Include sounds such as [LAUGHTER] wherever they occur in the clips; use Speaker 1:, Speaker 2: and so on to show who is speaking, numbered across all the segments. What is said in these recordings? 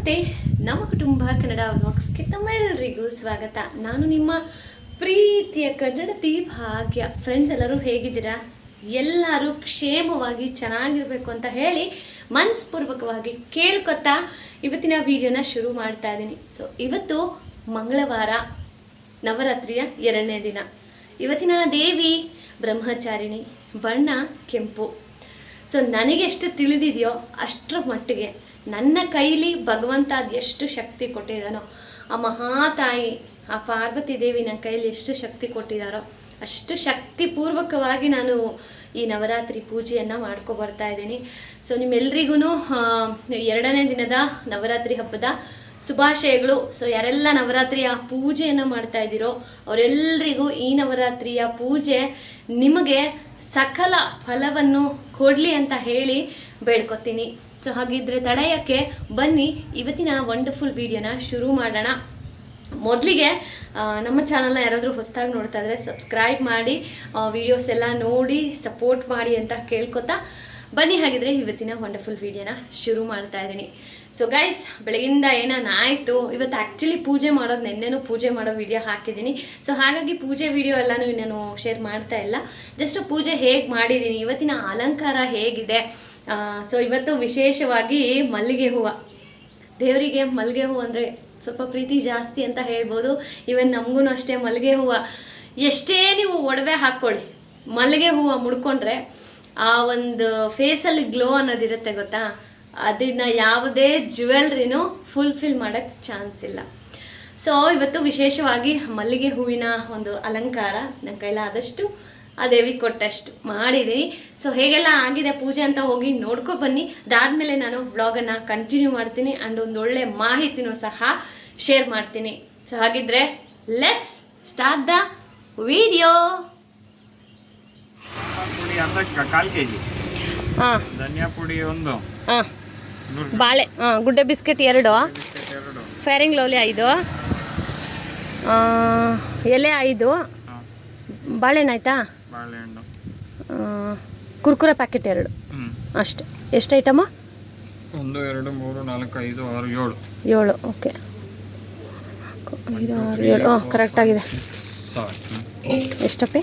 Speaker 1: ನಮಸ್ತೆ. ನಮ್ಮ ಕುಟುಂಬ ಕನ್ನಡ ವ್ಲಾಗ್ಸ್ಗೆ ತಮ್ಮೆಲ್ಲರಿಗೂ ಸ್ವಾಗತ. ನಾನು ನಿಮ್ಮ ಪ್ರೀತಿಯ ಕನ್ನಡತಿ ಭಾಗ್ಯ ಫ್ರೆಂಡ್ಸ್ ಎಲ್ಲರೂ ಹೇಗಿದ್ದೀರಾ? ಎಲ್ಲರೂ ಕ್ಷೇಮವಾಗಿ ಚೆನ್ನಾಗಿರಬೇಕು ಅಂತ ಹೇಳಿ ಮನಸ್ಪೂರ್ವಕವಾಗಿ ಕೇಳ್ಕೊತಾ ಇವತ್ತಿನ ವಿಡಿಯೋನ ಶುರು ಮಾಡ್ತಾ ಇದ್ದೀನಿ ಸೊ ಇವತ್ತು ಮಂಗಳವಾರ, ನವರಾತ್ರಿಯ ಎರಡನೇ ದಿನ. ಇವತ್ತಿನ ದೇವಿ ಬ್ರಹ್ಮಚಾರಿಣಿ, ಬಣ್ಣ ಕೆಂಪು. ಸೊ ನನಗೆ ಎಷ್ಟು ತಿಳಿದಿದೆಯೋ ಅಷ್ಟರ ಮಟ್ಟಿಗೆ ನನ್ನ ಕೈಲಿ ಭಗವಂತ ಅದು ಎಷ್ಟು ಶಕ್ತಿ ಕೊಟ್ಟಿದ್ದಾನೋ, ಆ ಮಹಾತಾಯಿ, ಆ ಪಾರ್ವತಿ ದೇವಿ ನನ್ನ ಕೈಲಿ ಎಷ್ಟು ಶಕ್ತಿ ಕೊಟ್ಟಿದ್ದಾರೋ, ಅಷ್ಟು ಶಕ್ತಿಪೂರ್ವಕವಾಗಿ ನಾನು ಈ ನವರಾತ್ರಿ ಪೂಜೆಯನ್ನು ಮಾಡ್ಕೊಬರ್ತಾ ಇದ್ದೀನಿ. ಸೊ ನಿಮ್ಮೆಲ್ರಿಗೂ ಎರಡನೇ ದಿನದ ನವರಾತ್ರಿ ಹಬ್ಬದ ಶುಭಾಶಯಗಳು. ಸೊ ಯಾರೆಲ್ಲ ನವರಾತ್ರಿಯ ಪೂಜೆಯನ್ನು ಮಾಡ್ತಾ ಇದ್ದೀರೋ ಅವರೆಲ್ಲರಿಗೂ ಈ ನವರಾತ್ರಿಯ ಪೂಜೆ ನಿಮಗೆ ಸಕಲ ಫಲವನ್ನು ಕೊಡಲಿ ಅಂತ ಹೇಳಿ ಬೇಡ್ಕೊತೀನಿ. ಸೊ ಹಾಗಿದ್ರೆ ತಡೆಯೋಕ್ಕೆ ಬನ್ನಿ. ಇವತ್ತಿನ ವಂಡರ್ಫುಲ್ ವಿಡಿಯೋನ ಶುರು ಮಾಡೋಣ. ಮೊದಲಿಗೆ ನಮ್ಮ ಚಾನಲ್ನ ಯಾರಾದರೂ ಹೊಸದಾಗಿ ನೋಡ್ತಾ ಇದ್ರೆ ಸಬ್ಸ್ಕ್ರೈಬ್ ಮಾಡಿ ವಿಡಿಯೋಸ್ ಎಲ್ಲ ನೋಡಿ ಸಪೋರ್ಟ್ ಮಾಡಿ ಅಂತ ಕೇಳ್ಕೊತಾ ಬನ್ನಿ. ಹಾಗಿದ್ರೆ ಇವತ್ತಿನ ವಂಡರ್ಫುಲ್ ವಿಡಿಯೋನ ಶುರು ಮಾಡ್ತಾ ಇದ್ದೀನಿ. ಸೊ ಗೈಸ್ ಬೆಳಗಿಂದ ಏನಾನ ಆಯಿತು ಇವತ್ತು ಆ್ಯಕ್ಚುಲಿ ಪೂಜೆ ಮಾಡೋದು ನೆನ್ನೆನೂ ಪೂಜೆ ಮಾಡೋ ವಿಡಿಯೋ ಹಾಕಿದ್ದೀನಿ. ಸೊ ಹಾಗಾಗಿ ಪೂಜೆ ವಿಡಿಯೋ ಎಲ್ಲನೂ ನಾನು ಶೇರ್ ಮಾಡ್ತಾ ಇಲ್ಲ. ಜಸ್ಟ್ ಪೂಜೆ ಹೇಗೆ ಮಾಡಿದ್ದೀನಿ? ಇವತ್ತಿನ ಅಲಂಕಾರ ಹೇಗಿದೆ? ಸೊ ಇವತ್ತು ವಿಶೇಷವಾಗಿ ಮಲ್ಲಿಗೆ ಹೂವು. ದೇವರಿಗೆ ಮಲ್ಲಿಗೆ ಹೂವು ಅಂದರೆ ಸ್ವಲ್ಪ ಪ್ರೀತಿ ಜಾಸ್ತಿ ಅಂತ ಹೇಳ್ಬೋದು. ಇವನ್ ನಮಗೂ ಅಷ್ಟೇ ಮಲ್ಲಿಗೆ ಹೂವು. ಎಷ್ಟೇ ನೀವು ಒಡವೆ ಹಾಕ್ಕೊಳ್ಳಿ, ಮಲ್ಲಿಗೆ ಹೂವು ಮುಡ್ಕೊಂಡ್ರೆ ಆ ಒಂದು ಫೇಸಲ್ಲಿ ಗ್ಲೋ ಅನ್ನೋದಿರುತ್ತೆ ಗೊತ್ತಾ? ಅದನ್ನು ಯಾವುದೇ ಜ್ಯುವೆಲ್ರಿನೂ ಫುಲ್ಫಿಲ್ ಮಾಡೋಕ್ಕೆ ಚಾನ್ಸ್ ಇಲ್ಲ. ಸೊ ಇವತ್ತು ವಿಶೇಷವಾಗಿ ಮಲ್ಲಿಗೆ ಹೂವಿನ ಒಂದು ಅಲಂಕಾರ ನನ್ನ ಕೈಲಾದಷ್ಟು ಆ ದೇವಿ ಕೊಟ್ಟಷ್ಟು ಮಾಡಿದ್ದೀನಿ ಸೊ ಹೇಗೆಲ್ಲ ಆಗಿದೆ ಪೂಜೆ ಅಂತ ಹೋಗಿ ನೋಡ್ಕೊ ಬನ್ನಿ. ಅದಾದಮೇಲೆ ನಾನು ವ್ಲಾಗನ್ನು ಕಂಟಿನ್ಯೂ ಮಾಡ್ತೀನಿ ಆ್ಯಂಡ್ ಒಂದು ಒಳ್ಳೆ ಮಾಹಿತಿನೂ ಸಹ ಶೇರ್ ಮಾಡ್ತೀನಿ. ಸೊ ಹಾಗಿದ್ರೆ ಲೆಟ್ಸ್ ಸ್ಟಾರ್ಟ್ ದ ವಿಡಿಯೋ
Speaker 2: ಧನಿಯಾ ಪುಡಿ ಒಂದು.
Speaker 1: ಬಾಳೆ ಹಾಂ ಗುಡ್ಡೆ ಬಿಸ್ಕೆಟ್ ಎರಡು. ಫೇರಿಂಗ್ ಲವ್ಲಿ ಐದು. ಎಲೆ ಐದು.
Speaker 2: ಬಾಳೆಹಣ್ಣು
Speaker 1: ಬಾಳೆನಾಯ್ತಾ
Speaker 2: ಬಾಳೆಹಣ್ಣು.
Speaker 1: ಕುರ್ಕುರೆ ಪ್ಯಾಕೆಟ್ ಎರಡು.
Speaker 2: ಹ್ಞೂ
Speaker 1: ಅಷ್ಟೆ. ಎಷ್ಟು ಐಟಮ
Speaker 2: ಒಂದು ಎರಡು ಮೂರು ನಾಲ್ಕು ಐದು ಆರು ಏಳು.
Speaker 1: ಏಳು ಓಕೆ ಐದು ಆರು ಏಳು. ಹಾಂ
Speaker 2: ಕರೆಕ್ಟ್ ಆಗಿದೆ.
Speaker 1: ಎಷ್ಟಪ್ಪಿ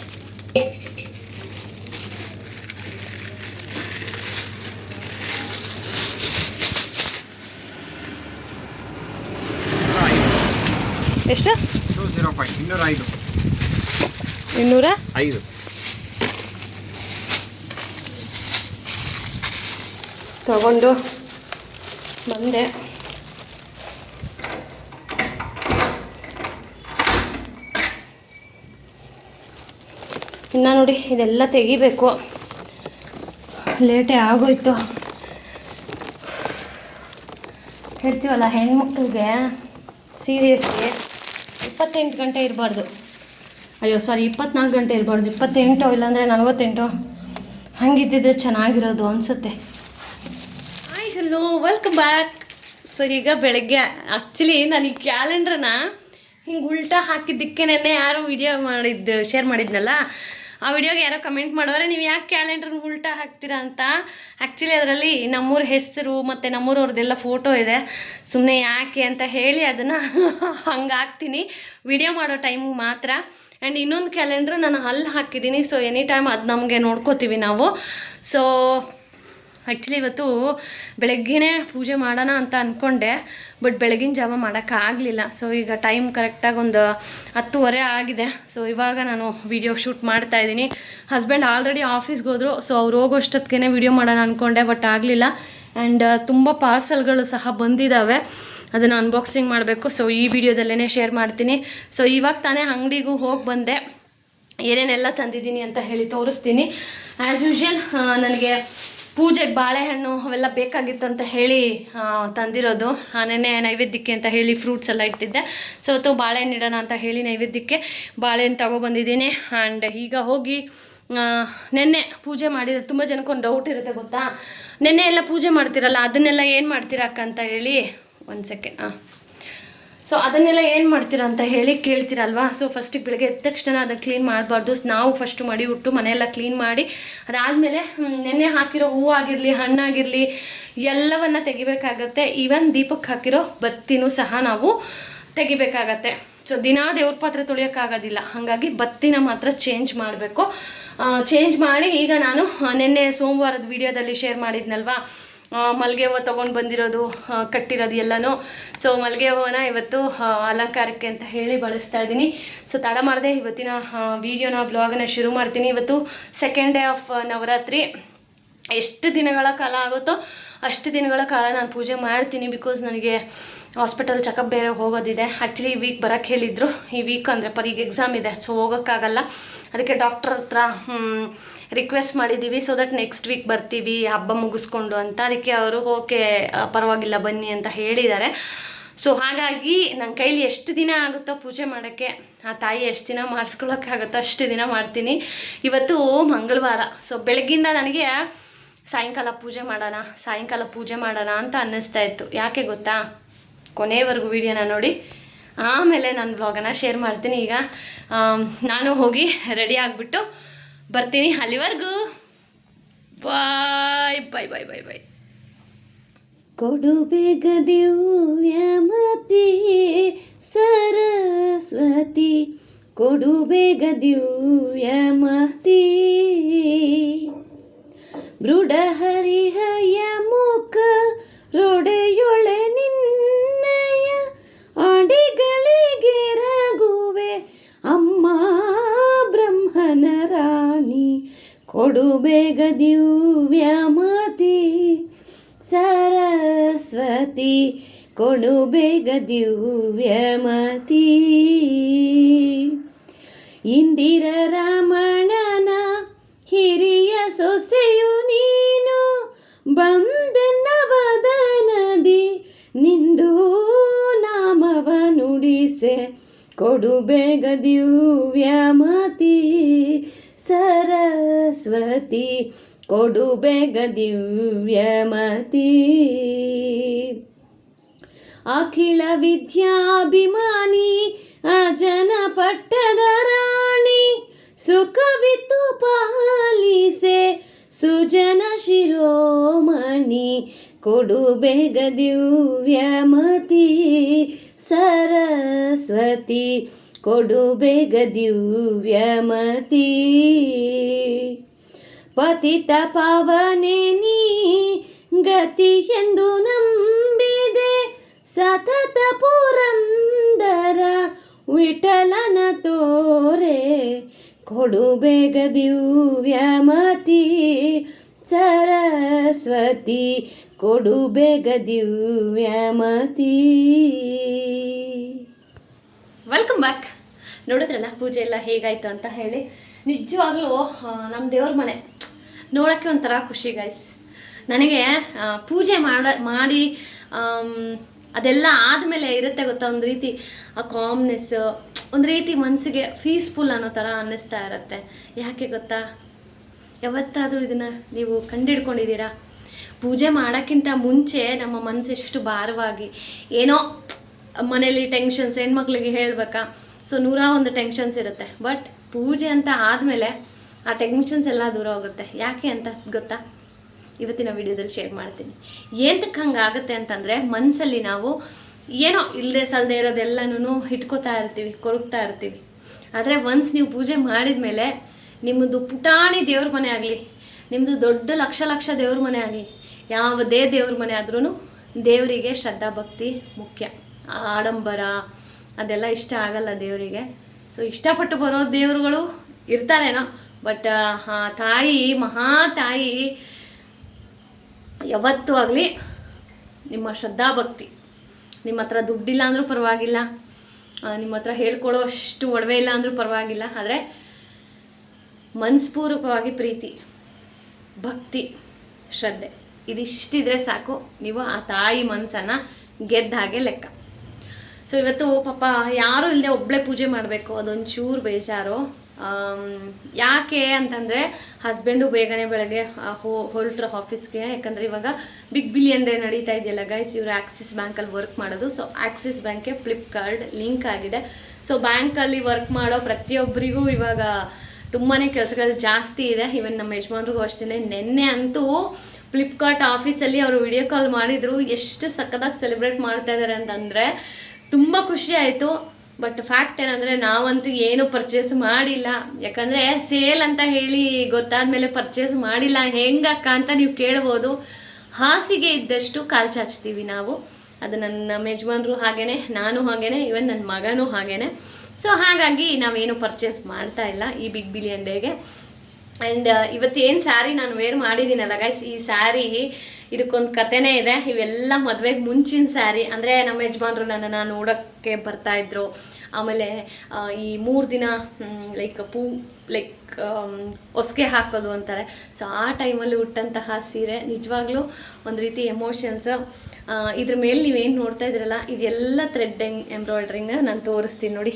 Speaker 1: ಎಷ್ಟು
Speaker 2: ಇನ್ನೂರ ಐದು.
Speaker 1: ಇನ್ನೂರ?
Speaker 2: ಐದು.
Speaker 1: ತಗೊಂಡು ಬಂದೆ. ಇನ್ನು ನೋಡಿ ಇದೆಲ್ಲ ತೆಗಿಬೇಕು. ಲೇಟೇ ಆಗೋಯ್ತು. ಹೇಳ್ತೀವಲ್ಲ, ಹೆಣ್ಮಕ್ಳಿಗೆ ಸೀರಿಯಸ್ಲಿ ಇಪ್ಪತ್ತೆಂಟು ಗಂಟೆ ಇರಬಾರ್ದು. ಅಯ್ಯೋ ಸಾರಿ ಇಪ್ಪತ್ನಾಲ್ಕು ಗಂಟೆ ಇರಬಾರ್ದು. ಇಪ್ಪತ್ತೆಂಟು ಇಲ್ಲಾಂದರೆ ನಲ್ವತ್ತೆಂಟು? ಹಂಗಿದ್ದಿದ್ರೆ ಚೆನ್ನಾಗಿರೋದು ಅನಿಸುತ್ತೆ. ಹಲೋ ವೆಲ್ಕಮ್ ಬ್ಯಾಕ್ ಸೊ ಈಗ ಬೆಳಗ್ಗೆ ಆ್ಯಕ್ಚುಲಿ ನಾನು ಈ ಕ್ಯಾಲೆಂಡ್ರನ್ನ ಹಿಂಗೆ ಉಲ್ಟಾ ಹಾಕಿದ್ದಕ್ಕೆ ನೆನ್ನೆ ಯಾರೋ ವಿಡಿಯೋ ಮಾಡಿದ್ದು ಶೇರ್ ಮಾಡಿದ್ನಲ್ಲ, ಆ ವಿಡಿಯೋಗೆ ಯಾರೋ ಕಮೆಂಟ್ ಮಾಡೋರೆ, ನೀವು ಯಾಕೆ ಕ್ಯಾಲೆಂಡ್ರನ್ನ ಉಲ್ಟಾ ಹಾಕ್ತೀರಾ ಅಂತ. ಆ್ಯಕ್ಚುಲಿ ಅದರಲ್ಲಿ ನಮ್ಮೂರ ಹೆಸರು ಮತ್ತು ನಮ್ಮೂರವ್ರದ್ದೆಲ್ಲ ಫೋಟೋ ಇದೆ. ಸುಮ್ಮನೆ ಯಾಕೆ ಅಂತ ಹೇಳಿ ಅದನ್ನು [LAUGHS] ಹಂಗೆ ಹಾಕ್ತೀನಿ. ವಿಡಿಯೋ ಮಾಡೋ ಟೈಮ್ ಮಾತ್ರ. ಆ್ಯಂಡ್ ಇನ್ನೊಂದು ಕ್ಯಾಲೆಂಡ್ರ್ ನಾನು ಅಲ್ಲಿ ಹಾಕಿದ್ದೀನಿ. ಸೊ ಎನಿ ಟೈಮ್ ಅದು ನಮಗೆ ನೋಡ್ಕೋತೀವಿ ನಾವು. ಸೊ ಆ್ಯಕ್ಚುಲಿ ಇವತ್ತು ಬೆಳಗ್ಗೆನೇ ಪೂಜೆ ಮಾಡೋಣ ಅಂತ ಅಂದ್ಕೊಂಡೆ ಬಟ್ ಬೆಳಗಿನ ಜಾವ ಮಾಡೋಕ್ಕಾಗಲಿಲ್ಲ ಸೊ ಈಗ ಟೈಮ್ ಕರೆಕ್ಟಾಗಿ ಒಂದು ಹತ್ತುವರೆ ಆಗಿದೆ. ಸೊ ಇವಾಗ ನಾನು ವಿಡಿಯೋ ಶೂಟ್ ಮಾಡ್ತಾ ಇದ್ದೀನಿ. ಹಸ್ಬೆಂಡ್ ಆಲ್ರೆಡಿ ಆಫೀಸ್ಗೆ ಹೋದರು. ಸೊ ಅವ್ರು ಹೋಗೋಷ್ಟೊತ್ತಿಗೆ ವಿಡಿಯೋ ಮಾಡೋಣ ಅಂದ್ಕೊಂಡೆ ಬಟ್ ಆಗಲಿಲ್ಲ. ಆ್ಯಂಡ್ ತುಂಬ ಪಾರ್ಸಲ್ಗಳು ಸಹ ಬಂದಿದ್ದಾವೆ ಅದನ್ನು ಅನ್ಬಾಕ್ಸಿಂಗ್ ಮಾಡಬೇಕು. ಸೊ ಈ ವಿಡಿಯೋದಲ್ಲೇ ಶೇರ್ ಮಾಡ್ತೀನಿ. ಸೊ ಇವಾಗ ತಾನೇ ಅಂಗಡಿಗೂ ಹೋಗಿ ಬಂದೆ. ಏನೇನೆಲ್ಲ ತಂದಿದ್ದೀನಿ ಅಂತ ಹೇಳಿ ತೋರಿಸ್ತೀನಿ. ಆ್ಯಸ್ ಯೂಶ್ವಲ್ ನನಗೆ ಪೂಜೆಗೆ ಬಾಳೆಹಣ್ಣು ಅವೆಲ್ಲ ಬೇಕಾಗಿತ್ತು ಅಂತ ಹೇಳಿ ತಂದಿರೋದು. ಆ, ನೆನ್ನೆ ನೈವೇದ್ಯಕ್ಕೆ ಅಂತ ಹೇಳಿ ಫ್ರೂಟ್ಸ್ ಎಲ್ಲ ಇಟ್ಟಿದ್ದೆ. ಸೊ ಅವತ್ತು ಬಾಳೆಹಣ್ಣು ಇಡೋಣ ಅಂತ ಹೇಳಿ ನೈವೇದ್ಯಕ್ಕೆ ಬಾಳೆಹಣ್ಣು ತಗೊಬಂದಿದ್ದೀನಿ. ಆ್ಯಂಡ್ ಈಗ ಹೋಗಿ ನೆನ್ನೆ ಪೂಜೆ ಮಾಡಿದ್ರೆ ತುಂಬ ಜನಕ್ಕೊಂದು ಡೌಟ್ ಇರುತ್ತೆ ಗೊತ್ತಾ? ನೆನ್ನೆ ಎಲ್ಲ ಪೂಜೆ ಮಾಡ್ತೀರಲ್ಲ ಅದನ್ನೆಲ್ಲ ಏನು ಮಾಡ್ತೀರಾ ಅಕ್ಕ ಅಂತ ಹೇಳಿ ಒಂದು ಸೆಕೆಂಡ್ ಹಾಂ ಸೊ ಅದನ್ನೆಲ್ಲ ಏನು ಮಾಡ್ತೀರಾ ಅಂತ ಹೇಳಿ ಕೇಳ್ತೀರಲ್ವಾ? ಸೊ ಫಸ್ಟಿಗೆ ಬೆಳಗ್ಗೆ ಎದ್ದ ತಕ್ಷಣ ಅದನ್ನು ಕ್ಲೀನ್ ಮಾಡಬಾರ್ದು. ನಾವು ಫಸ್ಟು ಮಡಿ ಉಟ್ಟು ಮನೆಯೆಲ್ಲ ಕ್ಲೀನ್ ಮಾಡಿ, ಅದಾದಮೇಲೆ ನೆನ್ನೆ ಹಾಕಿರೋ ಹೂವು ಆಗಿರಲಿ, ಹಣ್ಣಾಗಿರಲಿ, ಎಲ್ಲವನ್ನು ತೆಗಿಬೇಕಾಗತ್ತೆ. ಈವನ್ ದೀಪಕ್ಕೆ ಹಾಕಿರೋ ಬತ್ತಿನೂ ಸಹ ನಾವು ತೆಗಿಬೇಕಾಗತ್ತೆ. ಸೊ ದಿನಾ ದೇವ್ರ ಪಾತ್ರೆ ತೊಳೆಯೋಕ್ಕಾಗೋದಿಲ್ಲ. ಹಾಗಾಗಿ ಬತ್ತಿನ ಮಾತ್ರ ಚೇಂಜ್ ಮಾಡಬೇಕು. ಚೇಂಜ್ ಮಾಡಿ ಈಗ ನಾನು ನಿನ್ನೆ ಸೋಮವಾರದ ವಿಡಿಯೋದಲ್ಲಿ ಶೇರ್ ಮಾಡಿದ್ನಲ್ವಾ? ಮಲ್ಲಿಗೆ ಹೂವು ತೊಗೊಂಡು ಬಂದಿರೋದು ಕಟ್ಟಿರೋದು ಎಲ್ಲನೂ. ಸೊ ಮಲ್ಲಿಗೆ ಹೂವನ್ನ ಇವತ್ತು ಅಲಂಕಾರಕ್ಕೆ ಅಂತ ಹೇಳಿ ಬಳಸ್ತಾ ಇದ್ದೀನಿ. ಸೊ ತಡ ಮಾಡಿದೆ, ಇವತ್ತಿನ ವಿಡಿಯೋನ ಬ್ಲಾಗನ್ನ ಶುರು ಮಾಡ್ತೀನಿ. ಇವತ್ತು ಸೆಕೆಂಡ್ ಡೇ ಆಫ್ ನವರಾತ್ರಿ. ಎಷ್ಟು ದಿನಗಳ ಕಾಲ ಆಗುತ್ತೋ ಅಷ್ಟು ದಿನಗಳ ಕಾಲ ನಾನು ಪೂಜೆ ಮಾಡ್ತೀನಿ ಬಿಕಾಸ್ ನನಗೆ ಹಾಸ್ಪಿಟಲ್ ಚೆಕಪ್ ಬೇರೆ ಹೋಗೋದಿದೆ. ಆ್ಯಕ್ಚುಲಿ ಈ ವೀಕ್ ಬರೋಕ್ಕೆ ಹೇಳಿದರು. ಈ ವೀಕ್ ಅಂದರೆ, ಪರಿಗೆ ಎಕ್ಸಾಮ್ ಇದೆ ಸೊ ಹೋಗೋಕ್ಕಾಗಲ್ಲ. ಅದಕ್ಕೆ ಡಾಕ್ಟ್ರ್ ಹತ್ರ ರಿಕ್ವೆಸ್ಟ್ ಮಾಡಿದ್ದೀವಿ ಸೊ ದಟ್ ನೆಕ್ಸ್ಟ್ ವೀಕ್ ಬರ್ತೀವಿ, ಹಬ್ಬ ಮುಗಿಸ್ಕೊಂಡು ಅಂತ. ಅದಕ್ಕೆ ಅವರು ಓಕೆ ಪರವಾಗಿಲ್ಲ, ಬನ್ನಿ ಅಂತ ಹೇಳಿದ್ದಾರೆ. ಸೊ ಹಾಗಾಗಿ ನನ್ನ ಕೈಲಿ ಎಷ್ಟು ದಿನ ಆಗುತ್ತೋ ಪೂಜೆ ಮಾಡೋಕ್ಕೆ, ಆ ತಾಯಿ ಎಷ್ಟು ದಿನ ಮಾಡಿಸ್ಕೊಳ್ಳೋಕ್ಕಾಗುತ್ತೋ ಅಷ್ಟು ದಿನ ಮಾಡ್ತೀನಿ. ಇವತ್ತು ಮಂಗಳವಾರ. ಸೊ ಬೆಳಗ್ಗಿಂದ ನನಗೆ, ಸಾಯಂಕಾಲ ಪೂಜೆ ಮಾಡೋಣ, ಸಾಯಂಕಾಲ ಪೂಜೆ ಮಾಡೋಣ ಅಂತ ಅನ್ನಿಸ್ತಾ ಇತ್ತು. ಯಾಕೆ ಗೊತ್ತಾ? ಕೊನೆವರೆಗೂ ವಿಡಿಯೋನ ನೋಡಿ. ಆಮೇಲೆ ನಾನು ಬ್ಲಾಗನ್ನು ಶೇರ್ ಮಾಡ್ತೀನಿ ಈಗ. ನಾನು ಹೋಗಿ ರೆಡಿ ಆಗಿಬಿಟ್ಟು ಬರ್ತೀನಿ ಅಲ್ಲಿವರೆಗೂ. ಬಾಯ್ ಬಾಯ್ ಬಾಯ್ ಬಾಯ್ ಬಾಯ್ ಕೊಡು ಬೇಗ ದಿವ್ಯಮತಿ ಸರಸ್ವತಿ. ಕೊಡು ಬೇಗ ದಿವ್ಯಮತಿ ಮೃಡ ಹರಿಹಯ ಮುಖ ರೊಡೆಯೊಳೆ ಕೊಡು ಬೇಗ ದಿವ್ಯಮತಿ ಸರಸ್ವತಿ. ಕೊಡು ಬೇಗ ದಿವ್ಯಮತಿ ಇಂದಿರ ರಮಣನ ಹಿರಿಯ ಸೊಸೆಯು ನೀನು ಬಂದೆನ್ನವದನದಿ ನಿಂದು ನಾಮವ ನುಡಿಸೆ. ಕೊಡು ಬೇಗ ದಿವ್ಯಮತಿ ಸರಸ್ವತಿ ಕೊಡು ಬೇಗ ದಿವ್ಯಮತಿ ಅಖಿಲ ವಿದ್ಯಾಭಿಮಾನಿ ಅಜನ ಪಟ್ಟದ ರಾಣಿ, ಸುಖವಿತ್ತು ಪಾಲಿಸೆ ಸುಜನ ಶಿರೋಮಣಿ, ಕೊಡು ಬೇಗ ದಿವ್ಯಮತಿ ಸರಸ್ವತಿ ಕೊಡು ಬೇಗ ದಿವ್ಯಮತಿ ಪತಿತ ಪಾವನೆ ನೀ ಗತಿ ಎಂದು ನಂಬಿದೆ. ಸತತ ಪುರಂದರ ವಿಠಲನ ತೋರೆ. ಕೊಡು ಬೇಗ ದಿವ್ಯಮತಿ ಸರಸ್ವತಿ, ಕೊಡು ಬೇಗ ದಿವ್ಯಮತಿ ವೆಲ್ಕಮ್ ಬ್ಯಾಕ್ ನೋಡಿದ್ರಲ್ಲ ಪೂಜೆ ಎಲ್ಲ ಹೇಗಾಯ್ತು ಅಂತ ಹೇಳಿ. ನಿಜವಾಗ್ಲೂ ನಮ್ಮ ದೇವ್ರ ಮನೆ. ನೋಡೋಕ್ಕೆ ಒಂಥರ ಖುಷಿ ಗೈಸ್ ನನಗೆ ಪೂಜೆ ಮಾಡ, ಮಾಡಿ ಅದೆಲ್ಲ ಆದಮೇಲೆ ಇರುತ್ತೆ ಗೊತ್ತಾ? ಒಂದು ರೀತಿ, ಆ ಕಾಮ್ನೆಸ್ ಒಂದು ರೀತಿ ಮನಸ್ಸಿಗೆ ಫೀಸ್ಫುಲ್ ಅನ್ನೋ ಥರ ಅನ್ನಿಸ್ತಾ ಇರುತ್ತೆ. ಯಾಕೆ ಗೊತ್ತಾ? ಯಾವತ್ತಾದರೂ ಇದನ್ನು ನೀವು ಕಂಡಿಡ್ಕೊಂಡಿದ್ದೀರಾ? ಪೂಜೆ ಮಾಡೋಕ್ಕಿಂತ ಮುಂಚೆ ನಮ್ಮ ಮನಸ್ಸು ಎಷ್ಟು ಭಾರವಾಗಿ. ಏನೋ ಮನೇಲಿ ಟೆನ್ಷನ್ಸ್ ಹೆಣ್ಮಕ್ಳಿಗೆ ಹೇಳಬೇಕಾ? ಸೊ ನೂರ ಒಂದು ಟೆನ್ಷನ್ಸ್ ಇರುತ್ತೆ. ಬಟ್ ಪೂಜೆ ಅಂತ ಆದಮೇಲೆ ಆ ಟೆನ್ಷನ್ಸ್ ಎಲ್ಲ ದೂರ ಹೋಗುತ್ತೆ. ಯಾಕೆ ಅಂತ ಗೊತ್ತಾ? ಇವತ್ತಿನ ವಿಡಿಯೋದಲ್ಲಿ ಶೇರ್ ಮಾಡ್ತೀನಿ. ಏನಕ್ಕೆ ಹಂಗೆ ಆಗುತ್ತೆ ಅಂತಂದರೆ ಮನಸ್ಸಲ್ಲಿ ನಾವು ಏನೋ ಇಲ್ಲದೆ ಸಲ್ಲದೆ ಇರೋದೆಲ್ಲನೂ ಇಟ್ಕೋತಾ ಇರ್ತೀವಿ, ಕೊರಗ್ತಾ ಇರ್ತೀವಿ. ಆದರೆ ಒನ್ಸ್ ನೀವು ಪೂಜೆ ಮಾಡಿದ ಮೇಲೆ ನಿಮ್ಮದು ಪುಟಾಣಿ ದೇವ್ರ ಮನೆ ಆಗಲಿ ನಿಮ್ಮದು ದೊಡ್ಡ ಲಕ್ಷ ಲಕ್ಷ ದೇವ್ರ ಮನೆ ಆಗಲಿ, ಯಾವುದೇ ದೇವ್ರ ಮನೆ ಆದ್ರೂ ದೇವರಿಗೆ ಶ್ರದ್ಧಾ ಭಕ್ತಿ ಮುಖ್ಯ. ಆಡಂಬರ ಅದೆಲ್ಲ ಇಷ್ಟ ಆಗಲ್ಲ ದೇವರಿಗೆ. ಸೊ ಇಷ್ಟಪಟ್ಟು ಬರೋ ದೇವರುಗಳು ಇರ್ತಾರೇನೋ ಬಟ್ ಆ ತಾಯಿ, ಮಹಾ ತಾಯಿ, ಯಾವತ್ತೂ ಆಗಲಿ ನಿಮ್ಮ ಶ್ರದ್ಧಾ ಭಕ್ತಿ ನಿಮ್ಮ ಹತ್ರ ದುಡ್ಡಿಲ್ಲ ಅಂದರೂ ಪರವಾಗಿಲ್ಲ. ನಿಮ್ಮ ಹತ್ರ ಹೇಳ್ಕೊಳ್ಳೋ ಅಷ್ಟು ಒಡವೆ ಇಲ್ಲ ಅಂದರೂ ಪರವಾಗಿಲ್ಲ. ಆದರೆ ಮನಸ್ಪೂರ್ವಕವಾಗಿ ಪ್ರೀತಿ, ಭಕ್ತಿ, ಶ್ರದ್ಧೆ, ಇದಿಷ್ಟಿದ್ರೆ ಸಾಕು. ನೀವು ಆ ತಾಯಿ ಮನಸ್ಸನ್ನು ಗೆದ್ದ ಹಾಗೆ ಲೆಕ್ಕ. ಸೊ ಇವತ್ತು ಪಾಪ ಯಾರೂ ಇಲ್ಲದೆ ಒಬ್ಬಳೇ ಪೂಜೆ ಮಾಡಬೇಕು ಅದೊಂದು ಚೂರು ಬೇಜಾರು ಯಾಕೆ ಅಂತಂದರೆ ಹಸ್ಬೆಂಡು ಬೇಗನೆ ಬೆಳಗ್ಗೆ ಹೋ, ಹೊರಟ್ರು ಆಫೀಸ್ಗೆ ಯಾಕಂದರೆ ಇವಾಗ ಬಿಗ್ ಬಿಲಿಯನ್ ಡೇ ನಡೀತಾ ಇದೆಯಲ್ಲ ಗೈಸ್ ಇವರು ಆ್ಯಕ್ಸಿಸ್ ಬ್ಯಾಂಕಲ್ಲಿ ವರ್ಕ್ ಮಾಡೋದು. ಸೊ ಆಕ್ಸಿಸ್ ಬ್ಯಾಂಕ್ಗೆ ಫ್ಲಿಪ್ಕಾರ್ಟ್ ಲಿಂಕ್ ಆಗಿದೆ. ಸೊ ಬ್ಯಾಂಕಲ್ಲಿ ವರ್ಕ್ ಮಾಡೋ ಪ್ರತಿಯೊಬ್ಬರಿಗೂ ಇವಾಗ ತುಂಬಾ ಕೆಲಸಗಳು ಜಾಸ್ತಿ ಇದೆ. ಇವನ್ ನಮ್ಮ ಯಜಮಾನ್ರಿಗೂ ಅಷ್ಟೇ. ನಿನ್ನೆ ಅಂತೂ ಫ್ಲಿಪ್ಕಾರ್ಟ್ ಆಫೀಸಲ್ಲಿ ಅವರು ವಿಡಿಯೋ ಕಾಲ್ ಮಾಡಿದರು. ಎಷ್ಟು ಸಕ್ಕದಾಗಿ ಸೆಲೆಬ್ರೇಟ್ ಮಾಡ್ತಾ ಇದ್ದಾರೆ ಅಂತಂದರೆ ತುಂಬ ಖುಷಿ ಆಯಿತು. ಬಟ್ ಫ್ಯಾಕ್ಟ್ ಏನಂದರೆ ನಾವಂತೂ ಏನು ಪರ್ಚೇಸ್ ಮಾಡಿಲ್ಲ. ಯಾಕಂದರೆ ಸೇಲ್ ಅಂತ ಹೇಳಿ ಗೊತ್ತಾದ ಮೇಲೆ ಪರ್ಚೇಸ್ ಮಾಡಿಲ್ಲ. ಹೆಂಗಕ್ಕ ಅಂತ ನೀವು ಕೇಳ್ಬೋದು. ಹಾಸಿಗೆ ಇದ್ದಷ್ಟು ಕಾಲು ಚಾಚ್ತೀವಿ ನಾವು. ಅದು ನನ್ನ ಯಜಮಾನ್ರು ಹಾಗೇ ನಾನು ಹಾಗೇ ಇವನ್ ನನ್ನ ಮಗನೂ ಹಾಗೇ ಸೊ ಹಾಗಾಗಿ ನಾವೇನು ಪರ್ಚೇಸ್ ಮಾಡ್ತಾ ಇಲ್ಲ ಈ ಬಿಗ್ ಬಿಲಿಯನ್ ಡೇಗೆ ಆ್ಯಂಡ್ ಇವತ್ತು ಏನು ಸ್ಯಾರಿ ನಾನು ವೇರ್ ಮಾಡಿದ್ದೀನಲ್ಲ ಗೈಸ್ ಈ ಸ್ಯಾರಿ ಇದಕ್ಕೊಂದು ಕಥೆನೇ ಇದೆ. ಇವೆಲ್ಲ ಮದುವೆಗೆ ಮುಂಚಿನ ಸ್ಯಾರಿ. ಅಂದರೆ ನಮ್ಮ ಯಜಮಾನ್ರು ನನ್ನನ್ನು ನೋಡೋಕ್ಕೆ ಬರ್ತಾಯಿದ್ರು ಆಮೇಲೆ ಈ ಮೂರು ದಿನ ಲೈಕ್ ಪೂ ಲೈಕ್ ಹೊಸ್ಗೆ ಹಾಕೋದು ಅಂತಾರೆ. ಸೊ ಆ ಟೈಮಲ್ಲಿ ಉಟ್ಟಂತಹ ಸೀರೆ ನಿಜವಾಗ್ಲೂ ಒಂದು ರೀತಿ ಎಮೋಷನ್ಸ್ ಇದ್ರ ಮೇಲೆ ನೀವೇನು ನೋಡ್ತಾ ಇದ್ರಲ್ಲ, ಇದೆಲ್ಲ ಥ್ರೆಡ್ ಎಂಬ್ರಾಯ್ಡ್ರಿಂಗ್ನ ನಾನು ತೋರಿಸ್ತೀನಿ ನೋಡಿ.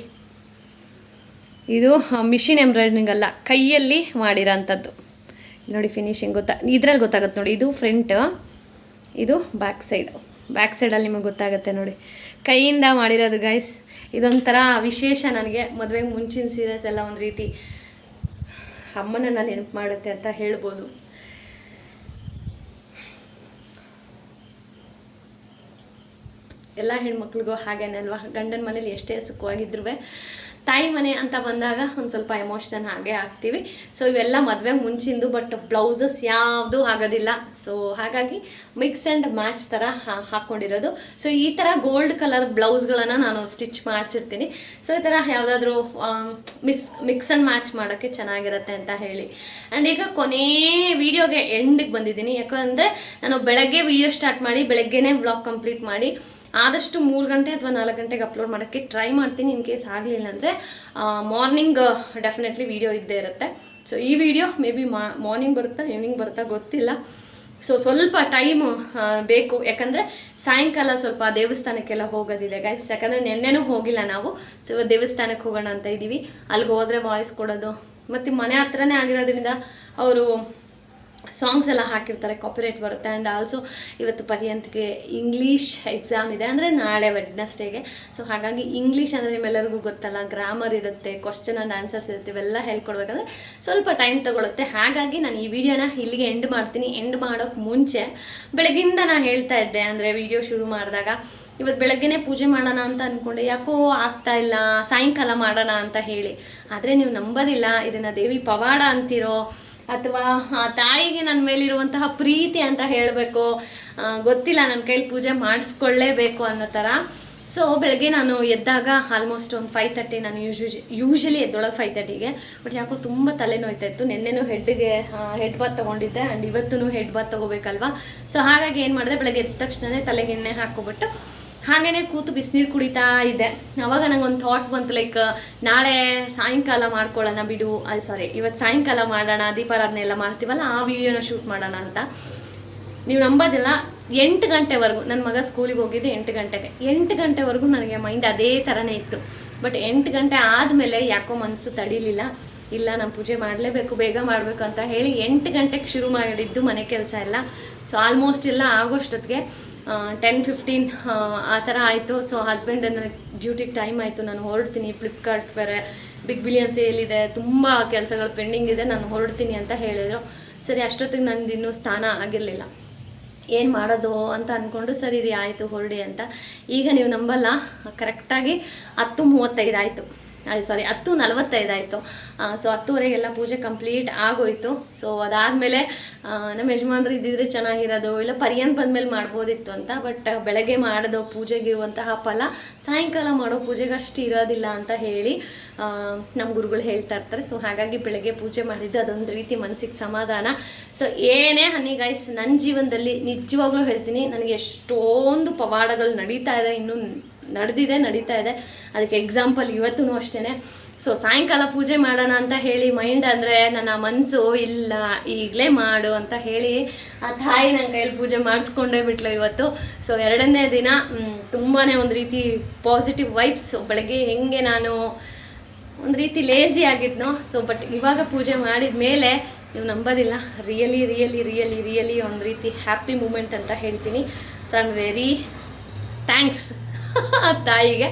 Speaker 1: ಇದು ಮಿಷಿನ್ ಎಂಬ್ರಾಯ್ಡ್ರಿಂಗ್ ಅಲ್ಲ, ಕೈಯಲ್ಲಿ ಮಾಡಿರೋಂಥದ್ದು. ನೋಡಿ ಫಿನಿಶಿಂಗ್ ಗೊತ್ತಾ ಇದ್ರಲ್ಲಿ ಗೊತ್ತಾಗುತ್ತೆ ನೋಡಿ, ಇದು ಫ್ರಂಟ್ ಇದು ಬ್ಯಾಕ್ ಸೈಡ್ ಬ್ಯಾಕ್ ಸೈಡಲ್ಲಿ ನಿಮಗೆ ಗೊತ್ತಾಗುತ್ತೆ ನೋಡಿ. ಕೈಯಿಂದ ಮಾಡಿರೋದು ಗೈಸ್ ಇದೊಂಥರ ವಿಶೇಷ ನನಗೆ. ಮದುವೆಗೆ ಮುಂಚಿನ ಸೀರಿಯಸ್ ಎಲ್ಲ ಒಂದು ರೀತಿ ಅಮ್ಮನನ್ನು ನೆನಪು ಮಾಡುತ್ತೆ ಅಂತ ಹೇಳ್ಬೋದು. ಎಲ್ಲ ಹೆಣ್ಮಕ್ಳಿಗೂ ಹಾಗೇನೆ ಅಲ್ವಾ? ಗಂಡನ ಮನೇಲಿ ಎಷ್ಟೇ ಸುಖವಾಗಿದ್ರು ತಾಯಿ ಮನೆ ಅಂತ ಬಂದಾಗ ಒಂದು ಸ್ವಲ್ಪ ಎಮೋಷನ್ ಹಾಗೆ ಆಗ್ತೀವಿ ಸೊ ಇವೆಲ್ಲ ಮದುವೆ ಮುಂಚಿಂದು ಬಟ್ ಬ್ಲೌಸಸ್ ಯಾವುದೂ ಆಗೋದಿಲ್ಲ. ಸೊ ಹಾಗಾಗಿ ಮಿಕ್ಸ್ ಆ್ಯಂಡ್ ಮ್ಯಾಚ್ ಥರ ಹಾಕ್ಕೊಂಡಿರೋದು ಸೊ ಈ ಥರ ಗೋಲ್ಡ್ ಕಲರ್ ಬ್ಲೌಸ್ಗಳನ್ನು ನಾನು ಸ್ಟಿಚ್ ಮಾಡಿಸಿರ್ತೀನಿ. ಸೊ ಈ ಥರ ಯಾವುದಾದ್ರೂ ಮಿಸ್ ಮಿಕ್ಸ್ ಆ್ಯಂಡ್ ಮ್ಯಾಚ್ ಮಾಡೋಕ್ಕೆ ಚೆನ್ನಾಗಿರುತ್ತೆ ಅಂತ ಹೇಳಿ. ಆ್ಯಂಡ್ ಈಗ ಕೊನೇ ವೀಡಿಯೋಗೆ ಎಂಡಿಗೆ ಬಂದಿದ್ದೀನಿ. ಯಾಕಂದರೆ ನಾನು ಬೆಳಗ್ಗೆ ವೀಡಿಯೋ ಸ್ಟಾರ್ಟ್ ಮಾಡಿ, ಬೆಳಗ್ಗೆನೇ ಬ್ಲಾಗ್ ಕಂಪ್ಲೀಟ್ ಮಾಡಿ ಆದಷ್ಟು ಮೂರು ಗಂಟೆ ಅಥವಾ ನಾಲ್ಕು ಗಂಟೆಗೆ ಅಪ್ಲೋಡ್ ಮಾಡೋಕ್ಕೆ ಟ್ರೈ ಮಾಡ್ತೀನಿ ಇನ್ ಕೇಸ್ ಆಗಲಿಲ್ಲ ಅಂದರೆ ಮಾರ್ನಿಂಗ್ ಡೆಫಿನೆಟ್ಲಿ ವಿಡಿಯೋ ಇದ್ದೇ ಇರುತ್ತೆ. ಸೊ ಈ ವಿಡಿಯೋ ಮೇ ಬಿ ಮಾರ್ನಿಂಗ್ ಬರುತ್ತಾ ಈವ್ನಿಂಗ್ ಬರುತ್ತಾ ಗೊತ್ತಿಲ್ಲ. ಸೊ ಸ್ವಲ್ಪ ಟೈಮು ಬೇಕು. ಯಾಕಂದರೆ ಸಾಯಂಕಾಲ ಸ್ವಲ್ಪ ದೇವಸ್ಥಾನಕ್ಕೆಲ್ಲ ಹೋಗೋದಿದೆ ಗೈಸ್ ಯಾಕಂದರೆ ನಿನ್ನೆನೂ ಹೋಗಿಲ್ಲ ನಾವು. ಸೊ ದೇವಸ್ಥಾನಕ್ಕೆ ಹೋಗೋಣ ಅಂತ ಇದ್ದೀವಿ. ಅಲ್ಲಿಗೆ ಹೋದರೆ ವಾಯ್ಸ್ ಕೊಡೋದು. ಮತ್ತು ಮನೆ ಹತ್ರನೇ ಆಗಿರೋದ್ರಿಂದ ಅವರು ಸಾಂಗ್ಸ್ ಎಲ್ಲ ಹಾಕಿರ್ತಾರೆ ಕಾಪಿರೈಟ್ ಬರುತ್ತೆ. ಆ್ಯಂಡ್ ಆಲ್ಸೋ ಇವತ್ತು ಪರ್ಯಂತ್ಗೆ ಇಂಗ್ಲೀಷ್ ಎಕ್ಸಾಮ್ ಇದೆ ಅಂದರೆ ನಾಳೆ ವೆಡ್ನಸ್ಡೇಗೆ ಸೊ ಹಾಗಾಗಿ ಇಂಗ್ಲೀಷ್ ಅಂದರೆ ನಿಮ್ಮೆಲ್ಲರಿಗೂ ಗೊತ್ತಲ್ಲ ಗ್ರಾಮರ್ ಇರುತ್ತೆ ಕ್ವಶನ್ ಆ್ಯಂಡ್ ಆನ್ಸರ್ಸ್ ಇರುತ್ತೆ, ಇವೆಲ್ಲ ಹೇಳ್ಕೊಡ್ಬೇಕಂದ್ರೆ ಸ್ವಲ್ಪ ಟೈಮ್ ತೊಗೊಳುತ್ತೆ. ಹಾಗಾಗಿ ನಾನು ಈ ವಿಡಿಯೋನ ಇಲ್ಲಿಗೆ ಎಂಡ್ ಮಾಡ್ತೀನಿ. ಎಂಡ್ ಮಾಡೋಕ್ಕೆ ಮುಂಚೆ ಬೆಳಗಿಂದ ನಾನು ಹೇಳ್ತಾ ಇದ್ದೆ, ಅಂದರೆ ವಿಡಿಯೋ ಶುರು ಮಾಡಿದಾಗ ಇವತ್ತು ಬೆಳಗ್ಗೆನೇ ಪೂಜೆ ಮಾಡೋಣ ಅಂತ ಅಂದ್ಕೊಂಡೆ ಯಾಕೋ ಆಗ್ತಾ ಇಲ್ಲ, ಸಾಯಂಕಾಲ ಮಾಡೋಣ ಅಂತ ಹೇಳಿ. ಆದರೆ ನೀವು ನಂಬೋದಿಲ್ಲ, ಇದನ್ನು ದೇವಿ ಪವಾಡ ಅಂತಿರೋ ಅಥವಾ, ಆ, ತಾಯಿಗೆ ನನ್ನ ಮೇಲಿರುವಂತಹ ಪ್ರೀತಿ ಅಂತ ಹೇಳಬೇಕು. ಗೊತ್ತಿಲ್ಲ ನನ್ನ ಕೈಲಿ ಪೂಜೆ ಮಾಡಿಸ್ಕೊಳ್ಳೇಬೇಕು ಅನ್ನೋ ಥರ ಸೊ ಬೆಳಗ್ಗೆ ನಾನು ಎದ್ದಾಗ ಆಲ್ಮೋಸ್ಟ್ ಒಂದು ಫೈವ್ ತರ್ಟಿ ನಾನು ಯೂಶ್ ಯೂಶಲಿ ಎದ್ದೊಳಗೆ ಫೈವ್ ತರ್ಟಿಗೆ ಬಟ್ ಯಾಕೋ ತುಂಬ ತಲೆನೋಯ್ತಾ ಇತ್ತು ನಿನ್ನೆನೂ ಹೆಡ್ಗೆ ಹೆಡ್ ಬಾತ್ ತೊಗೊಂಡಿದ್ದೆ ಆ್ಯಂಡ್ ಇವತ್ತೂ ಹೆಡ್ ಬಾತ್ ತೊಗೋಬೇಕಲ್ವಾ? ಸೊ ಹಾಗಾಗಿ ಏನು ಮಾಡಿದೆ, ಬೆಳಗ್ಗೆ ಎದ್ದ ತಕ್ಷಣವೇ ತಲೆಗೆ ಎಣ್ಣೆ ಹಾಕ್ಕೊಬಿಟ್ಟು ಹಾಗೇನೆ ಕೂತು ಬಿಸಿನೀರು ಕುಡಿತಾ ಇದ್ದೆ. ಅವಾಗ ನಂಗೆ ಒಂದು ಥಾಟ್ ಬಂತು ಲೈಕ್ ನಾಳೆ ಸಾಯಂಕಾಲ ಮಾಡ್ಕೊಳ್ಳೋಣ ಬಿಡು. ಅದು ಸಾರಿ ಇವತ್ತು ಸಾಯಂಕಾಲ ಮಾಡೋಣ, ದೀಪಾರಾಧನೆ ಎಲ್ಲ ಮಾಡ್ತೀವಲ್ಲ, ಆ ವಿಡಿಯೋನ ಶೂಟ್ ಮಾಡೋಣ ಅಂತ. ನೀವು ನಂಬೋದಿಲ್ಲ, ಎಂಟು ಗಂಟೆವರೆಗೂ ನನ್ನ ಮಗ ಸ್ಕೂಲಿಗೆ ಹೋಗಿದ್ದೆ ಎಂಟು ಗಂಟೆಗೆ. ಎಂಟು ಗಂಟೆವರೆಗೂ ನನಗೆ ಮೈಂಡ್ ಅದೇ ಥರನೇ ಇತ್ತು. ಬಟ್ ಎಂಟು ಗಂಟೆ ಆದಮೇಲೆ ಯಾಕೋ ಮನಸ್ಸು ತಡಿಲಿಲ್ಲ. ಇಲ್ಲ, ನಾನು ಪೂಜೆ ಮಾಡಲೇಬೇಕು, ಬೇಗ ಮಾಡಬೇಕು ಅಂತ ಹೇಳಿ ಎಂಟು ಗಂಟೆಗೆ ಶುರು ಮಾಡಿದ್ದು ಮನೆ ಕೆಲಸ ಎಲ್ಲ. ಸೊ ಆಲ್ಮೋಸ್ಟ್ ಎಲ್ಲ ಆಗೋಷ್ಟೊತ್ತಿಗೆ ಟೆನ್ ಫಿಫ್ಟೀನ್ ಆ ಥರ ಆಯಿತು. ಸೊ ಹಸ್ಬೆಂಡ್ ನನಗೆ ಡ್ಯೂಟಿಗೆ ಟೈಮ್ ಆಯಿತು. ನಾನು ಹೊರಡ್ತೀನಿ. ಫ್ಲಿಪ್ಕಾರ್ಟ್ ಬೇರೆ ಬಿಗ್ ಬಿಲಿಯನ್ ಸೇಲ್ ಇದೆ. ತುಂಬ ಕೆಲಸಗಳು ಪೆಂಡಿಂಗ್ ಇದೆ. ನಾನು ಹೊರಡ್ತೀನಿ ಅಂತ ಹೇಳಿದರು. ಸರಿ, ಅಷ್ಟೊತ್ತಿಗೆ ನಂದು ಇನ್ನೂ ಸ್ಥಾನ ಆಗಿರಲಿಲ್ಲ. ಏನು ಮಾಡೋದು ಅಂತ ಅಂದ್ಕೊಂಡು ಸರಿ, ರೀ, ಆಯಿತು, ಹೊರಡಿ ಅಂತ. ಈಗ ನೀವು ನಂಬಲ್ಲ. ಕರೆಕ್ಟಾಗಿ ಹತ್ತು ಮೂವತ್ತೈದು ಆಯಿತು. ಅದು ಸಾರಿ ಹತ್ತು ನಲವತ್ತೈದು ಆಯಿತು ಸೊ ಹತ್ತುವರೆಗೆಲ್ಲ ಪೂಜೆ ಕಂಪ್ಲೀಟ್ ಆಗೋಯ್ತು. ಸೊ ಅದಾದಮೇಲೆ ನಮ್ಮ ಯಜಮಾನ್ರು ಇದ್ದಿದ್ರೆ ಚೆನ್ನಾಗಿರೋದು, ಇಲ್ಲ ಪರ್ಯಂತ್ ಬಂದಮೇಲೆ ಮಾಡ್ಬೋದಿತ್ತು ಅಂತ ಬಟ್ ಬೆಳಗ್ಗೆ ಮಾಡಿದ ಪೂಜೆಗಿರುವಂತಹ ಫಲ ಸಾಯಂಕಾಲ ಮಾಡೋ ಪೂಜೆಗೆ ಅಷ್ಟು ಇರೋದಿಲ್ಲ ಅಂತ ಹೇಳಿ ನಮ್ಮ ಗುರುಗಳು ಹೇಳ್ತಾ ಇರ್ತಾರೆ. ಸೊ ಹಾಗಾಗಿ ಬೆಳಗ್ಗೆ ಪೂಜೆ ಮಾಡಿದ್ದು ಅದೊಂದು ರೀತಿ ಮನಸ್ಸಿಗೆ ಸಮಾಧಾನ. ಸೊ ಏನೇ ಹನಿ ಗೈಸ್ ನನ್ನ ಜೀವನದಲ್ಲಿ ನಿಜವಾಗ್ಲೂ ಹೇಳ್ತೀನಿ, ನನಗೆ ಎಷ್ಟೊಂದು ಪವಾಡಗಳು ನಡೀತಾ ಇದೆ, ಇನ್ನೂ ನಡೆದಿದೆ, ನಡೀತಾ ಇದೆ. ಅದಕ್ಕೆ ಎಕ್ಸಾಂಪಲ್ ಇವತ್ತೂ ಅಷ್ಟೇ ಸೊ ಸಾಯಂಕಾಲ ಪೂಜೆ ಮಾಡೋಣ ಅಂತ ಹೇಳಿ ಮೈಂಡ್ ಅಂದರೆ ನನ್ನ ಮನಸ್ಸು ಇಲ್ಲ, ಈಗಲೇ ಮಾಡು ಅಂತ ಹೇಳಿ ಆ ತಾಯಿ ನನ್ನ ಕೈಯಲ್ಲಿ ಪೂಜೆ ಮಾಡಿಸ್ಕೊಂಡೇ ಬಿಟ್ಲು ಇವತ್ತು. ಸೊ ಎರಡನೇ ದಿನ ತುಂಬಾ ಒಂದು ರೀತಿ ಪಾಸಿಟಿವ್ ವೈಬ್ಸ್ ಬೆಳಗ್ಗೆ ಹೆಂಗೆ ನಾನು ಒಂದು ರೀತಿ ಲೇಜಿ ಆಗಿದ್ನೋ. ಸೊ ಬಟ್ ಇವಾಗ ಪೂಜೆ ಮಾಡಿದ ಮೇಲೆ ನೀವು ನಂಬೋದಿಲ್ಲ. ರಿಯಲಿ ರಿಯಲಿ ರಿಯಲಿ ರಿಯಲಿ ಒಂದು ರೀತಿ ಹ್ಯಾಪಿ ಮೂಮೆಂಟ್ ಅಂತ ಹೇಳ್ತೀನಿ. So I am very thanks ತಾಯಿಗೆ.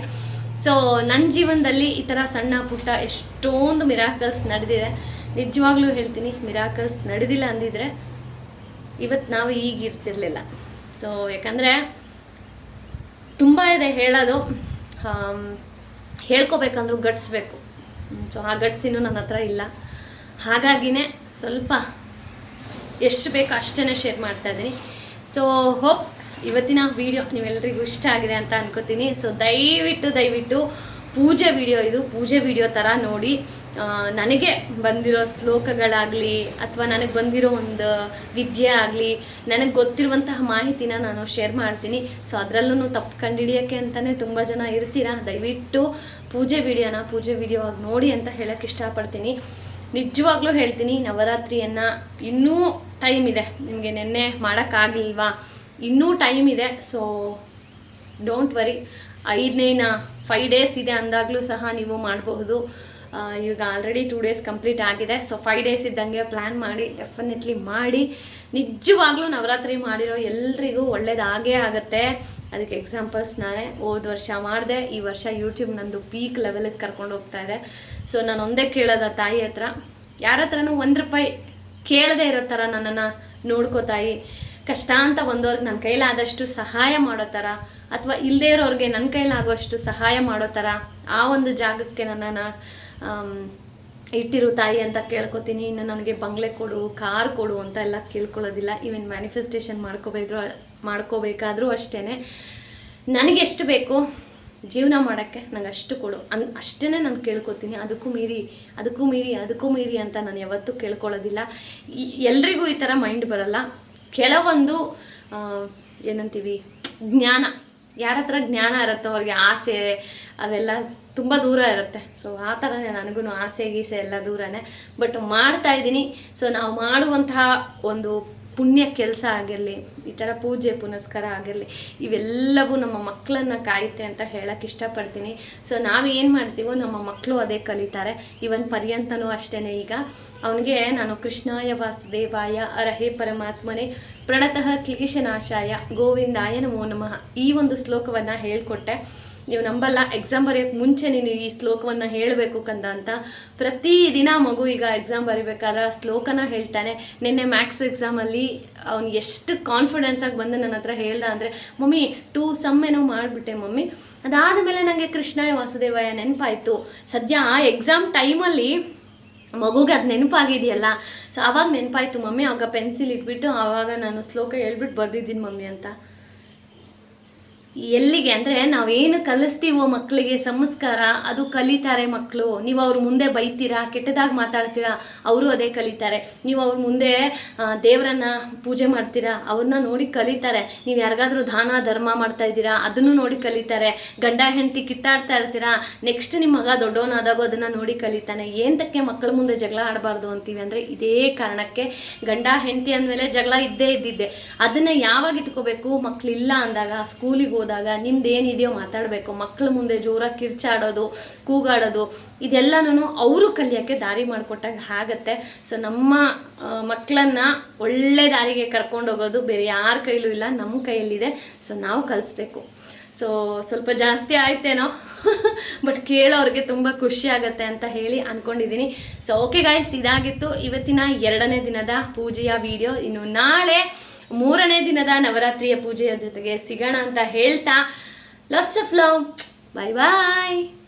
Speaker 1: ಸೊ ನನ್ನ ಜೀವನದಲ್ಲಿ ಈ ಥರ ಸಣ್ಣ ಪುಟ್ಟ ಎಷ್ಟೊಂದು ಮಿರಾಕಲ್ಸ್ ನಡೆದಿದೆ. ನಿಜವಾಗ್ಲೂ ಹೇಳ್ತೀನಿ ಮಿರಾಕಲ್ಸ್ ನಡೆದಿಲ್ಲ ಅಂದಿದ್ರೆ ಇವತ್ತು ನಾವು ಈಗ ಇರ್ತಿರ್ಲಿಲ್ಲ. ಸೊ ಯಾಕಂದರೆ ತುಂಬ ಇದೆ ಹೇಳೋದು. ಹೇಳ್ಕೋಬೇಕಂದ್ರು ಗಟ್ಸ್ಬೇಕು. ಸೊ ಆ ಗಟ್ಸಿನೂ ನನ್ನ ಹತ್ರ ಇಲ್ಲ. ಹಾಗಾಗಿನೇ ಸ್ವಲ್ಪ ಎಷ್ಟು ಬೇಕೋ ಅಷ್ಟೇ ಶೇರ್ ಮಾಡ್ತಾ ಇದ್ದೀನಿ. ಸೊ ಹೋಪ್ ಇವತ್ತಿನ ವಿಡಿಯೋ ನೀವೆಲ್ಲರಿಗೂ ಇಷ್ಟ ಆಗಿದೆ ಅಂತ ಅನ್ಕೋತೀನಿ. ಸೊ ದಯವಿಟ್ಟು ದಯವಿಟ್ಟು ಪೂಜೆ ವಿಡಿಯೋ ಇದು. ಪೂಜೆ ವಿಡಿಯೋ ಥರ ನೋಡಿ. ನನಗೆ ಬಂದಿರೋ ಶ್ಲೋಕಗಳಾಗಲಿ ಅಥವಾ ನನಗೆ ಬಂದಿರೋ ಒಂದು ವಿದ್ಯೆ ಆಗಲಿ, ನನಗೆ ಗೊತ್ತಿರುವಂತಹ ಮಾಹಿತಿನ ನಾನು ಶೇರ್ ಮಾಡ್ತೀನಿ. ಸೊ ಅದರಲ್ಲೂ ತಪ್ಪು ಕಂಡುಹಿಡಿಯೋಕ್ಕೆ ಅಂತಲೇ ತುಂಬ ಜನ ಇರ್ತೀರಾ? ದಯವಿಟ್ಟು ಪೂಜೆ ವಿಡಿಯೋನ ಪೂಜೆ ವಿಡಿಯೋ ಆಗಿ ನೋಡಿ ಅಂತ ಹೇಳೋಕ್ಕೆ ಇಷ್ಟಪಡ್ತೀನಿ. ನಿಜವಾಗ್ಲೂ ಹೇಳ್ತೀನಿ, ನವರಾತ್ರಿಯನ್ನು ಇನ್ನೂ ಟೈಮ್ ಇದೆ. ನಿಮಗೆ ನೆನ್ನೆ ಮಾಡೋಕ್ಕಾಗಲಿಲ್ವಾ ಇನ್ನೂ ಟೈಮ್ ಇದೆ ಸೊ ಡೋಂಟ್ ವರಿ ಐದನೇನ ಫೈವ್ ಡೇಸ್ ಇದೆ ಅಂದಾಗಲೂ ಸಹ ನೀವು ಮಾಡಬಹುದು. ಈಗ ಆಲ್ರೆಡಿ ಟೂ ಡೇಸ್ ಕಂಪ್ಲೀಟ್ ಆಗಿದೆ ಸೊ ಫೈವ್ ಡೇಸ್ ಇದ್ದಂಗೆ ಪ್ಲ್ಯಾನ್ ಮಾಡಿ ಡೆಫಿನೆಟ್ಲಿ ಮಾಡಿ. ನಿಜವಾಗ್ಲೂ ನವರಾತ್ರಿ ಮಾಡಿರೋ ಎಲ್ರಿಗೂ ಒಳ್ಳೇದಾಗೇ ಆಗುತ್ತೆ. ಅದಕ್ಕೆ ಎಕ್ಸಾಂಪಲ್ಸ್ ನಾನೇ ಹೋದ ವರ್ಷ ಮಾಡಿದೆ, ಈ ವರ್ಷ ಯೂಟ್ಯೂಬ್ ನಂದು ಪೀಕ್ ಲೆವೆಲಿಗೆ ಕರ್ಕೊಂಡು ಹೋಗ್ತಾ ಇದೆ. ಸೊ ನಾನು ಒಂದೇ ಕೇಳೋದ ತಾಯಿ ಹತ್ರ, ಯಾರ ಹತ್ರನೂ ಒಂದು ರೂಪಾಯಿ ಕೇಳದೇ ಇರೋ ಥರ ನನ್ನನ್ನು ನೋಡ್ಕೋ ತಾಯಿ. ಕಷ್ಟ ಅಂತ ಬಂದವ್ರಿಗೆ ನನ್ನ ಕೈಲಾದಷ್ಟು ಸಹಾಯ ಮಾಡೋ ಥರ ಅಥವಾ ಇಲ್ಲದೇ ಇರೋರಿಗೆ ನನ್ನ ಕೈಲಾಗುವಷ್ಟು ಸಹಾಯ ಮಾಡೋ ಥರ ಆ ಒಂದು ಜಾಗಕ್ಕೆ ನನ್ನನ್ನು ಇಟ್ಟಿರು ತಾಯಿ ಅಂತ ಕೇಳ್ಕೊತೀನಿ. ಇನ್ನು ನನಗೆ ಬಂಗ್ಲೆ ಕೊಡು, ಕಾರ್ ಕೊಡು ಅಂತ ಎಲ್ಲ ಕೇಳ್ಕೊಳ್ಳೋದಿಲ್ಲ. ಈವನ್ ಮ್ಯಾನಿಫೆಸ್ಟೇಷನ್ ಮಾಡ್ಕೋಬೇಕು ಮಾಡ್ಕೋಬೇಕಾದ್ರೂ ಅಷ್ಟೇ ನನಗೆ ಎಷ್ಟು ಬೇಕು? ಜೀವನ ಮಾಡೋಕ್ಕೆ ನಂಗೆ ಅಷ್ಟು ಕೊಡು. ಅನ್ ಅಷ್ಟೇ ನಾನು ಕೇಳ್ಕೊತೀನಿ. ಅದಕ್ಕೂ ಮೀರಿ ಅದಕ್ಕೂ ಮೀರಿ ಅದಕ್ಕೂ ಮೀರಿ ಅಂತ ನಾನು ಯಾವತ್ತೂ ಕೇಳ್ಕೊಳ್ಳೋದಿಲ್ಲ. ಎಲ್ರಿಗೂ ಈ ಥರ ಮೈಂಡ್ ಬರಲ್ಲ. ಕೆಲವೊಂದು ಏನಂತೀವಿ, ಜ್ಞಾನ. ಯಾರ ಹತ್ರ ಜ್ಞಾನ ಇರುತ್ತೋ ಅವ್ರಿಗೆ ಆಸೆ ಅದೆಲ್ಲ ತುಂಬ ದೂರ ಇರುತ್ತೆ. ಸೊ ಆ ಥರನೇ ನನಗೂ ಆಸೆ, ಗೀಸೆ ಎಲ್ಲ ದೂರನೇ. ಬಟ್ ಮಾಡ್ತಾ ಇದ್ದೀನಿ. ಸೊ ನಾವು ಮಾಡುವಂತಹ ಒಂದು ಪುಣ್ಯ ಕೆಲಸ ಆಗಿರಲಿ, ಈ ಥರ ಪೂಜೆ, ಪುನಸ್ಕಾರ ಆಗಿರಲಿ, ಇವೆಲ್ಲವೂ ನಮ್ಮ ಮಕ್ಕಳನ್ನ ಕಾಯುತ್ತೆ ಅಂತ ಹೇಳಕ್ಕೆ ಇಷ್ಟಪಡ್ತೀನಿ. ಸೊ ನಾವು ಏನು ಮಾಡ್ತೀವೋ ನಮ್ಮ ಮಕ್ಕಳು ಅದೇ ಕಲಿತಾರೆ. ಇವನ್ ಪರ್ಯಂತನೂ ಅಷ್ಟೇ ಈಗ. ಅವನಿಗೆ ನಾನು ಕೃಷ್ಣಾಯ ವಾಸುದೇವಾಯ ಅರಹೇ ಪರಮಾತ್ಮನೇ. ಪ್ರಣತಃ ಕ್ಲೇಶನಾಶಾಯ ಗೋವಿಂದಾಯ ನಮೋ ನಮಃ. ಈ ಒಂದು ಶ್ಲೋಕವನ್ನು ಹೇಳ್ಕೊಟ್ಟೆ. ನೀವು ನಂಬಲ್ಲ ಎಕ್ಸಾಮ್ ಬರೆಯೋಕ್ಕೆ ಮುಂಚೆ ನೀನು ಈ ಶ್ಲೋಕವನ್ನು ಹೇಳಬೇಕು ಕಂದ ಅಂತ. ಪ್ರತಿದಿನ ಮಗು ಈಗ ಎಕ್ಸಾಮ್ ಬರಿಬೇಕಾದ್ರೆ ಆ ಶ್ಲೋಕನ ಹೇಳ್ತಾನೆ. ನಿನ್ನೆ ಮ್ಯಾಥ್ಸ್ ಎಕ್ಸಾಮಲ್ಲಿ ಅವ್ನು ಎಷ್ಟು ಕಾನ್ಫಿಡೆನ್ಸಾಗಿ ಬಂದು ನನ್ನ ಹತ್ರ ಹೇಳ್ದ ಅಂದರೆ, ಮಮ್ಮಿ ಟೂ ಸಮ್ ಏನೋ ಮಾಡಿಬಿಟ್ಟೆ ಮಮ್ಮಿ. ಅದಾದ ಮೇಲೆ ನನಗೆ ಕೃಷ್ಣಾಯ ವಾಸುದೇವಾಯ ನೆನಪಾಯಿತು. ಸದ್ಯ ಆ ಎಕ್ಸಾಮ್ ಟೈಮಲ್ಲಿ ಮಗುಗೆ ಅದು ನೆನಪಾಗಿದೆಯಲ್ಲ. ಸೊ ಆವಾಗ ನೆನಪಾಯಿತು ಮಮ್ಮಿ ಆವಾಗ ಪೆನ್ಸಿಲ್ ಇಟ್ಬಿಟ್ಟು ಆವಾಗ ನಾನು ಶ್ಲೋಕ ಹೇಳ್ಬಿಟ್ಟು ಬರ್ದಿದ್ದೀನಿ ಮಮ್ಮಿ ಅಂತ. ಎಲ್ಲಿಗೆ ಅಂದರೆ ನಾವೇನು ಕಲಿಸ್ತೀವೋ ಮಕ್ಕಳಿಗೆ ಸಂಸ್ಕಾರ, ಅದು ಕಲಿತಾರೆ ಮಕ್ಕಳು ನೀವು ಅವ್ರ ಮುಂದೆ ಬೈತೀರಾ, ಕೆಟ್ಟದಾಗಿ ಮಾತಾಡ್ತೀರಾ, ಅವರು ಅದೇ ಕಲಿತಾರೆ. ನೀವು ಅವ್ರ ಮುಂದೆ ದೇವರನ್ನ ಪೂಜೆ ಮಾಡ್ತೀರಾ ಅವ್ರನ್ನ ನೋಡಿ ಕಲಿತಾರೆ. ನೀವು ಯಾರಿಗಾದರೂ ದಾನ, ಧರ್ಮ ಮಾಡ್ತಾ ಇದ್ದೀರಾ, ಅದನ್ನು ನೋಡಿ ಕಲಿತಾರೆ. ಗಂಡ, ಹೆಂಡತಿ ಕಿತ್ತಾಡ್ತಾ ಇರ್ತೀರಾ ನೆಕ್ಸ್ಟ್ ನಿಮ್ಮ ಮಗ ದೊಡ್ಡವನಾದಾಗ ಅದನ್ನು ನೋಡಿ ಕಲಿತಾನೆ. ಏಂತಕ್ಕೆ ಮಕ್ಕಳ ಮುಂದೆ ಜಗಳ ಆಡಬಾರ್ದು ಅಂತೀವಿ ಅಂದರೆ ಇದೇ ಕಾರಣಕ್ಕೆ ಗಂಡ, ಹೆಂಡತಿ ಅಂದಮೇಲೆ ಜಗಳ ಇದ್ದೇ ಇದ್ದಿದ್ದೆ. ಅದನ್ನು ಯಾವಾಗ ಇಟ್ಕೋಬೇಕು? ಮಕ್ಕಳಿಲ್ಲ ಅಂದಾಗ, ಸ್ಕೂಲಿಗೆ ಹೋದಾಗ ನಿಮ್ದು ಏನಿದೆಯೋ ಮಾತಾಡಬೇಕು ಮಕ್ಕಳ ಮುಂದೆ ಜೋರಾಗಿ ಕಿರ್ಚಾಡೋದು, ಕೂಗಾಡೋದು ಇದೆಲ್ಲನೂ ಅವರು ಕಲಿಯೋಕ್ಕೆ ದಾರಿ ಮಾಡಿಕೊಟ್ಟಾಗ ಆಗತ್ತೆ. ಸೊ ನಮ್ಮ ಮಕ್ಕಳನ್ನ ಒಳ್ಳೆ ದಾರಿಗೆ ಕರ್ಕೊಂಡು ಹೋಗೋದು ಬೇರೆ ಯಾರ ಕೈಲೂ ಇಲ್ಲ, ನಮ್ಮ ಕೈಯಲ್ಲಿದೆ. ಸೊ ನಾವು ಕಲಿಸ್ಬೇಕು. ಸೊ ಸ್ವಲ್ಪ ಜಾಸ್ತಿ ಆಯ್ತೇನೋ? [LAUGHS] ಬಟ್ ಕೇಳೋರಿಗೆ ತುಂಬ ಖುಷಿ ಆಗುತ್ತೆ ಅಂತ ಹೇಳಿ ಅಂದ್ಕೊಂಡಿದ್ದೀನಿ ಸೊ ಓಕೆ ಗಾಯ್ಸ್ ಇದಾಗಿತ್ತು. ಇವತ್ತಿನ ಎರಡನೇ ದಿನದ ಪೂಜೆಯ ವಿಡಿಯೋ ಇನ್ನು ನಾಳೆ ಮೂರನೇ ದಿನದ ನವರಾತ್ರಿಯ ಪೂಜೆಯ ಜೊತೆಗೆ ಸಿಗೋಣ ಅಂತ ಹೇಳ್ತಾ. Lots of love bye bye